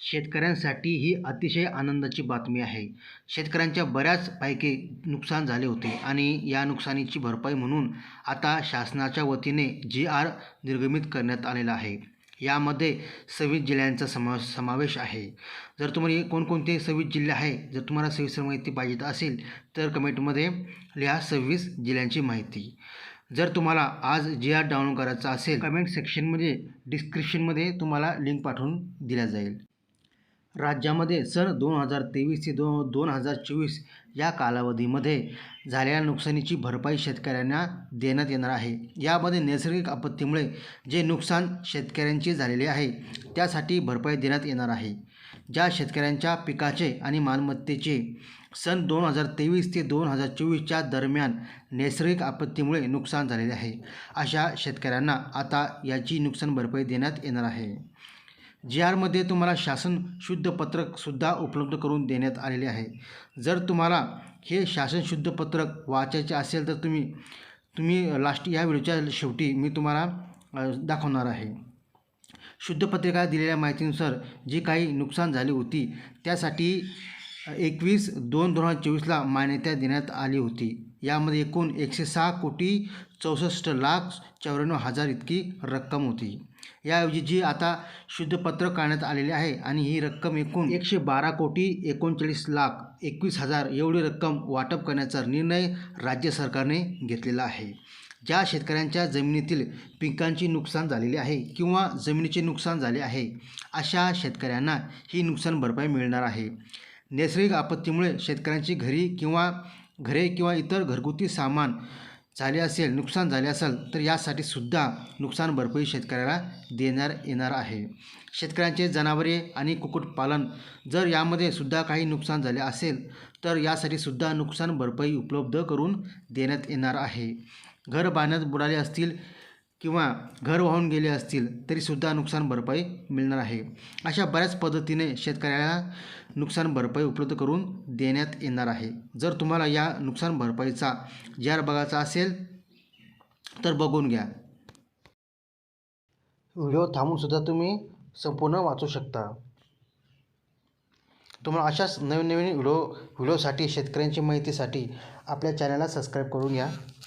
शेतकऱ्यांसाठी ही अतिशय आनंदाची बातमी आहे. शेतकऱ्यांच्या बऱ्याचपैकी नुकसान झाले होते आणि या नुकसानीची भरपाई म्हणून आता शासनाच्या वतीने जी आर निर्गमित करण्यात आलेला आहे. यामध्ये सव्वीस जिल्ह्यांचा समा समावेश आहे. जर तुम्हाला कोणकोणते सव्वीस जिल्हे आहे जर तुम्हाला सविस्तर माहिती पाहिजे असेल तर कमेंटमध्ये लिहा सव्वीस जिल्ह्यांची माहिती. जर तुम्हाला आज जी आर डाउनलोड करायचा असेल कमेंट सेक्शनमध्ये डिस्क्रिप्शनमध्ये तुम्हाला लिंक पाठवून दिल्या जाईल. राज्यामध्ये सन दोन हजार तेवीस ते दो दोन हजार चोवीस या कालावधीमध्ये झालेल्या नुकसानीची भरपाई शेतकऱ्यांना देण्यात येणार आहे. यामध्ये नैसर्गिक आपत्तीमुळे जे नुकसान शेतकऱ्यांचे झालेले आहे त्यासाठी भरपाई देण्यात येणार आहे. ज्या शेतकऱ्यांच्या पिकाचे आणि मालमत्तेचे सन दोन हजार तेवीस ते दोन हजार चोवीसच्या दरम्यान नैसर्गिक आपत्तीमुळे नुकसान झालेले आहे अशा शेतकऱ्यांना आता याची नुकसान भरपाई देण्यात येणार आहे. जी आरमध्ये तुम्हाला शासन शुद्ध पत्रकसुद्धा उपलब्ध करून देण्यात आलेले आहे. जर तुम्हाला हे शासन शुद्ध पत्रक वाचायचे असेल तर तुम्ही तुम्ही लास्ट या व्हिडिओच्या शेवटी मी तुम्हाला दाखवणार आहे. शुद्ध पत्रिका दिलेल्या माहितीनुसार जी काही नुकसान झाली होती त्यासाठी एकवीस दोन दोन हजार चोवीसला मान्यता देण्यात आली होती. यामध्ये एकूण एकशे सहा कोटी चौसष्ट लाख चौऱ्याण्णव हजार इतकी रक्कम होती. याऐवजी जी आता शुद्धपत्र काढण्यात आलेले आहे आणि ही रक्कम एकूण एकशे बारा कोटी एकोणचाळीस लाख एकवीस हजार एवढी रक्कम वाटप करण्याचा निर्णय राज्य सरकारने घेतलेला आहे. ज्या शेतकऱ्यांच्या जमिनीतील पिकांची नुकसान झालेली आहे किंवा जमिनीचे नुकसान झाले आहे अशा शेतकऱ्यांना ही नुकसान भरपाई मिळणार आहे. नैसर्गिक आपत्तीमुळे शेतकऱ्यांची घरी किंवा घरे किंवा इतर घरगुती सामान झाले असेल नुकसान झाले असेल तर यासाठी सुद्धा नुकसान भरपाई शेतकऱ्याला देण्यात येणार आहे. शेतकऱ्यांचे जनावरे आणि कुक्कुटपालन जर यामध्ये सुद्धा काही नुकसान झाले असेल तर यासाठी सुद्धा नुकसान भरपाई उपलब्ध करून देण्यात येणार आहे. घर बांधण्यात बुडाले असतील किंवा घर वाहून गेले असतील तरीसुद्धा नुकसान भरपाई मिळणार आहे. अशा बऱ्याच पद्धतीने शेतकऱ्याला नुकसान भरपाई उपलब्ध करून देण्यात येणार आहे. जर तुम्हाला या नुकसान भरपाईचा जार बघायचा असेल तर बघून घ्या. व्हिडिओ थांबूनसुद्धा तुम्ही संपूर्ण वाचू शकता. तुम्हाला अशाच नवीन नवीन व्हिडिओ व्हिडिओसाठी शेतकऱ्यांची माहितीसाठी आपल्या चॅनलला सबस्क्राईब करून घ्या